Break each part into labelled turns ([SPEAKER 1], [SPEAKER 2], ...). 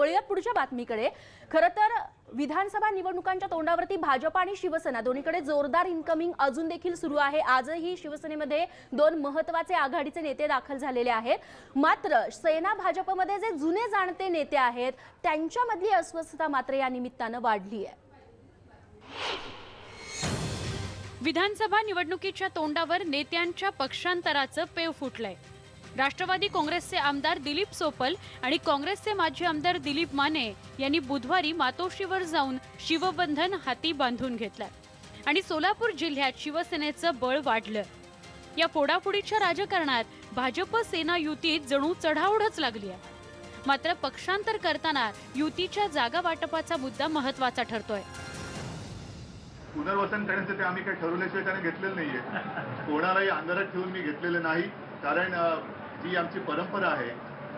[SPEAKER 1] वळूया पुढच्या बातमीकडे. खरं तर विधानसभा निवडणुकांच्या तोंडावरती भाजप आणि शिवसेना दोन्हीकडे जोरदार इन्कमिंग अजून देखील सुरू आहे. आजही शिवसेनेमध्ये दोन महत्त्वाचे आघाडीचे नेते दाखल झालेले आहेत. मात्र सेना भाजपमध्ये जे जुने जाणते नेते आहेत त्यांच्यामधली अस्वस्थता मात्र या निमित्तानं वाढली आहे.
[SPEAKER 2] विधानसभा निवडणुकीच्या तोंडावर नेत्यांच्या पक्षांतराचं पेव फुटलंय. राष्ट्रवादी काँग्रेसचे आमदार दिलीप सोपल आणि काँग्रेसचे माजी आमदार दिलीप माने यांनी बुधवारी मातोश्रीवर जाऊन शिवबंधन हाती बांधून घेतलं. आणि सोलापूर जिल्ह्यात शिवसेनेचं बळ वाढलं. या फोडाफोडीच्या राजकारणात भाजप सेना युतीत जणू चढाओढच लागली आहे. मात्र पक्षांतर करताना युतीच्या जागा वाटपाचा मुद्दा महत्त्वाचा ठरतोय.
[SPEAKER 3] पुनर्वसन करण्याचं ते आम्ही काही ठरवल्याशिवाय त्याने घेतलेलं नाहीये. कोणालाही अंधारात ठेवून मी घेतलेलं नाही. कारण जी आमची परंपरा आहे.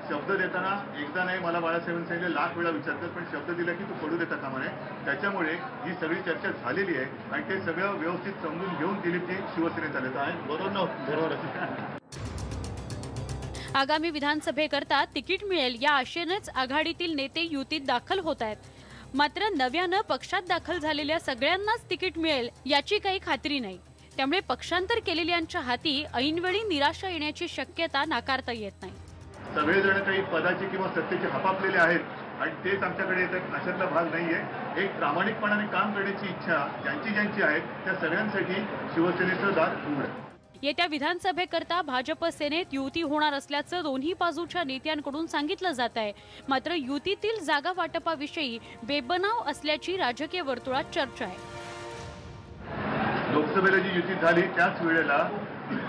[SPEAKER 3] शब्द देताना एकदा नाही मला बाळासाहेबांनी सांगितले लाख वेळा विचारतात पण शब्द दिला की तू पडू देता कामा नये त्याच्यामुळे ही सगळी चर्चा झालेली आहे आणि ते सगळं व्यवस्थित समजून घेऊन दिलीपजी शिवसेनेत आले आहे बरोबर बरोबर
[SPEAKER 2] आगामी विधानसभेकरता तिकीट मिळेल या आशेनेच आघाडीतील नेते युतीत दाखल होत आहेत. मात्र नव्यानं पक्षात दाखल झालेल्या सगळ्यांनाच तिकीट मिळेल याची काही खात्री नाही. त्यामुळे पक्षांतर केलेल्यांच्या हाती ऐनवेळी निराशा येण्याची शक्यता नाकारता येत नाही.
[SPEAKER 3] सगळेजण काही पदाचे किंवा सत्तेचे हपापलेले आहेत आणि तेच आमच्याकडे येतात अशातला भाग नाहीये. एक प्रामाणिकपणाने काम करण्याची इच्छा ज्यांची ज्यांची आहे त्या सगळ्यांसाठी शिवसेनेचं दार उघड आहे.
[SPEAKER 2] येत्या विधानसभेकरता भाजप सेनेत युती होणार असल्याचं दोन्ही बाजूच्या नेत्यांकडून सांगितलं जात आहे. मात्र युतीतील जागा वाटपाविषयी बेबनाव असल्याची राजकीय वर्तुळात चर्चा आहे.
[SPEAKER 3] लोकसभेला जी युती झाली त्याच वेळेला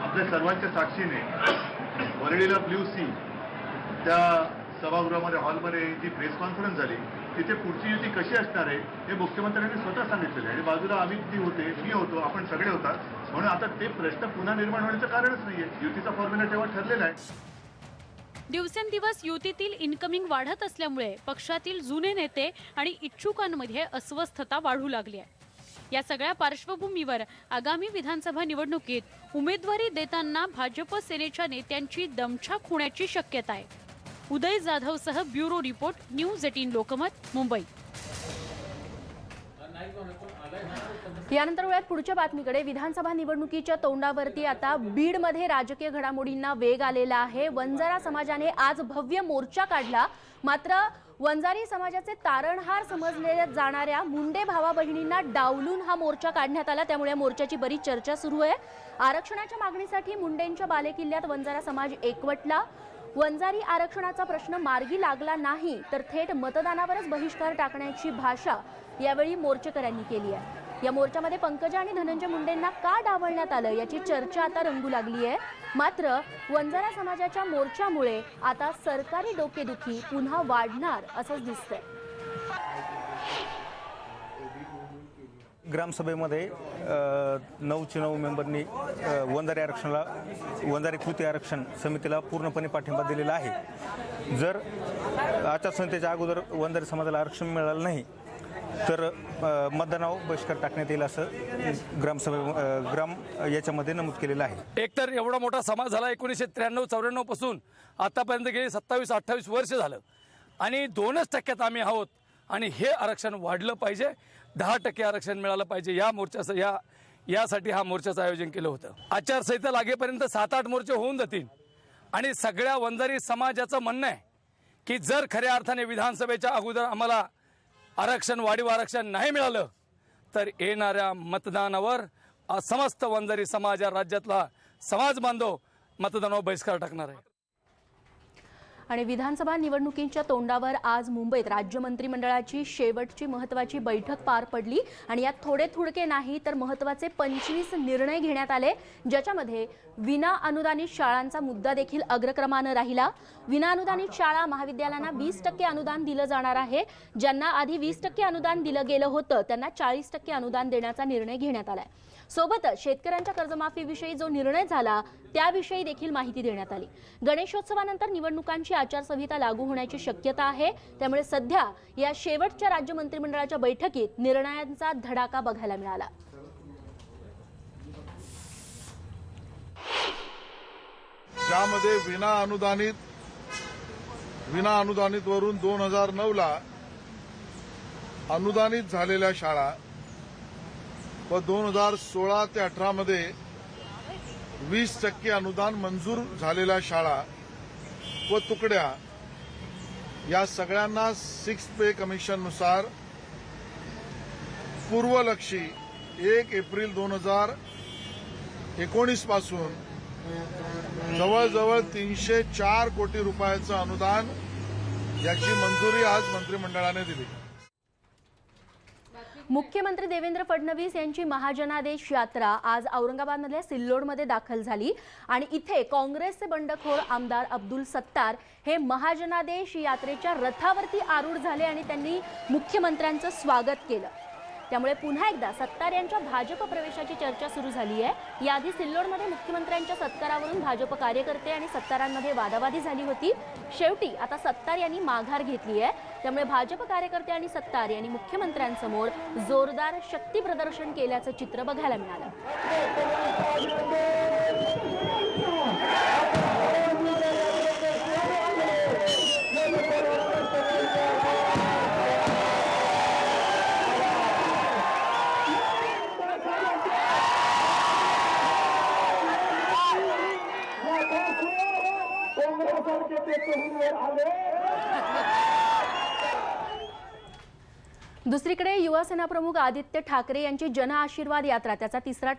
[SPEAKER 3] आपल्या सर्वांच्या साक्षीने वरळीला ब्ल्यू सी त्या सभागृहामध्ये हॉलमध्ये जी प्रेस कॉन्फरन्स झाली तिथे पुढची युती कशी असणार आहे हे मुख्यमंत्र्यांनी स्वतः सांगितलेलं आहे. आणि बाजूला अमित जी होते मी होतो आपण सगळे होतात म्हणून आता ते प्रश्न पुन्हा निर्माण होण्याचं कारणच नाहीये. युतीचा फॉर्म्युला तेव्हा ठरलेला आहे.
[SPEAKER 2] दिवसेंदिवस युतीतील इन्कमिंग वाढत असल्यामुळे पक्षातील जुने नेते आणि इच्छुकांमध्ये अस्वस्थता वाढू लागली आहे. या सगळ्या पार्श्वभूमीवर आगामी विधानसभा निवडणुकीत उमेदवारी देताना भाजप सेनेच्या नेत्यांची दमछाक होण्याची शक्यता आहे. Uday जाधवसह bureau report news eighteen Lokmat Mumbai.
[SPEAKER 1] यानंतर वळूयात पुढच्या बातमीकडे. विधानसभा निवडणुकीच्या तोंडावरती आता बीडमध्ये राजकीय घडामोडींना वेग आलेला आहे. वंजारा समाजाने आज भव्य मोर्चा काढला. मात्र वंजारी समाजाचे तारणहार समजले जाणाऱ्या मुंडे भावा बहिणींना डावलून हा मोर्चा काढण्यात आला. त्यामुळे या मोर्चाची बरीच चर्चा सुरू आहे. आरक्षणाच्या मागणीसाठी मुंडेंच्या बालेकिल्ल्यात वंजारा समाज एकवटला. वंजारी आरक्षणाचा प्रश्न मार्गी लागला नाही तर थेट मतदानावरच बहिष्कार टाकण्याची भाषा यावेळी मोर्चेकऱ्यांनी केली आहे. या मोर्चामध्ये पंकजा आणि धनंजय मुंडेंना का डावलण्यात आलं याची चर्चा आता रंगू लागली आहे. मात्र वंजारा समाजाच्या मोर्चामुळे आता सरकारी डोकेदुखी पुन्हा वाढणार असंच दिसतंय.
[SPEAKER 4] ग्रामसभेमध्ये नऊचे नऊ मेंबरनी अ, वंजारी आरक्षणाला वंजारी कृती आरक्षण समितीला पूर्णपणे पाठिंबा दिलेला आहे. जर आचारसंहितेच्या अगोदर वंजारी समाजाला आरक्षण मिळालं नाही तर मतदानावर बहिष्कार टाकण्यात येईल असं ग्रामसभे ग्राम याच्यामध्ये नमूद केलेलं आहे.
[SPEAKER 5] एकतर एवढा मोठा समाज झाला एकोणीसशे त्र्याण्णव चौऱ्याण्णवपासून. आतापर्यंत गेली सत्तावीस अठ्ठावीस वर्ष झालं. आणि दोनच टक्क्यात आम्ही आहोत. आणि हे आरक्षण वाढलं पाहिजे. दहा टक्के आरक्षण मिळालं पाहिजे या मोर्चाचं या यासाठी हा मोर्चाचं आयोजन केलं होतं. आचारसंहिता लागेपर्यंत सात आठ मोर्चे होऊन जातील. आणि सगळ्या वंजारी समाजाचं म्हणणं आहे की जर खऱ्या अर्थाने विधानसभेच्या अगोदर आम्हाला आरक्षण वाढीव आरक्षण नाही मिळालं तर येणाऱ्या मतदानावर समस्त वंजारी समाज या राज्यातला समाज बांधव मतदानावर बहिष्कार टाकणार आहे.
[SPEAKER 1] आणि विधानसभा निवडणुकींच्या तोंडावर आज मुंबईत राज्य मंत्रिमंडळाची शेवटची महत्वाची बैठक पार पडली. आणि यात थोडे थुडके नाही तर महत्त्वाचे पंचवीस निर्णय घेण्यात आले ज्याच्यामध्ये विना अनुदानित शाळांचा मुद्दा देखील अग्रक्रमानं राहिला. विना अनुदानित शाळा महाविद्यालयांना वीस टक्के अनुदान दिलं जाणार आहे. ज्यांना आधी वीस टक्के अनुदान दिलं गेलं होतं त्यांना चाळीस टक्के अनुदान देण्याचा निर्णय घेण्यात आलाय. सोबतच शेतकऱ्यांच्या कर्जमाफीविषयी जो निर्णय झाला त्याविषयी देखील माहिती देण्यात आली. गणेशोत्सवानंतर निवडणुकांची आचारसंहिता लागू होण्याची शक्यता आहे. त्यामुळे सध्या या शेवटच्या राज्य मंत्रिमंडळाच्या बैठकीत निर्णयांचा धडाका बघायला मिळाला.
[SPEAKER 6] ज्यामध्ये विना अनुदानित विना अनुदानित वरून दोन हजार नऊ ला अनुदानित झालेल्या शाळा व दोन हजार सोळा ते अठरामध्ये वीस टक्के अनुदान मंजूर झालेल्या शाळा व तुकड्या या सगळ्यांना सिक्स पे कमिशननुसार पूर्वलक्षी एक एप्रिल दोन हजार एकोणीसपासून जवळजवळ तीनशे चार कोटी रुपयाचं अनुदान याची मंजुरी आज मंत्रिमंडळाने दिली.
[SPEAKER 1] मुख्यमंत्री देवेंद्र फडणवीस यांची महाजनादेश यात्रा आज औरंगाबादमधल्या सिल्लोडमध्ये दाखल झाली. आणि इथे काँग्रेसचे बंडखोर आमदार अब्दुल सत्तार हे महाजनादेश यात्रेच्या रथावरती आरूढ झाले आणि त्यांनी मुख्यमंत्र्यांचं स्वागत केलं. त्यामुळे पुन्हा एकदा सत्तार यांच्या भाजप प्रवेशाची चर्चा सुरू झाली आहे. याआधी सिल्लोडमध्ये मुख्यमंत्र्यांच्या सत्कारावरून भाजप कार्यकर्ते आणि सत्तारांमध्ये वादावादी झाली होती. शेवटी आता सत्तार यांनी माघार घेतली आहे. त्यामुळे भाजप कार्यकर्ते आणि सत्तार यांनी मुख्यमंत्र्यांसमोर जोरदार शक्ती प्रदर्शन केल्याचं चित्र बघायला मिळालं. दुसरीकडे युवासेना प्रमुख आदित्य ठाकरे यांची जन आशीर्वाद यात्रा त्याचा तिसरा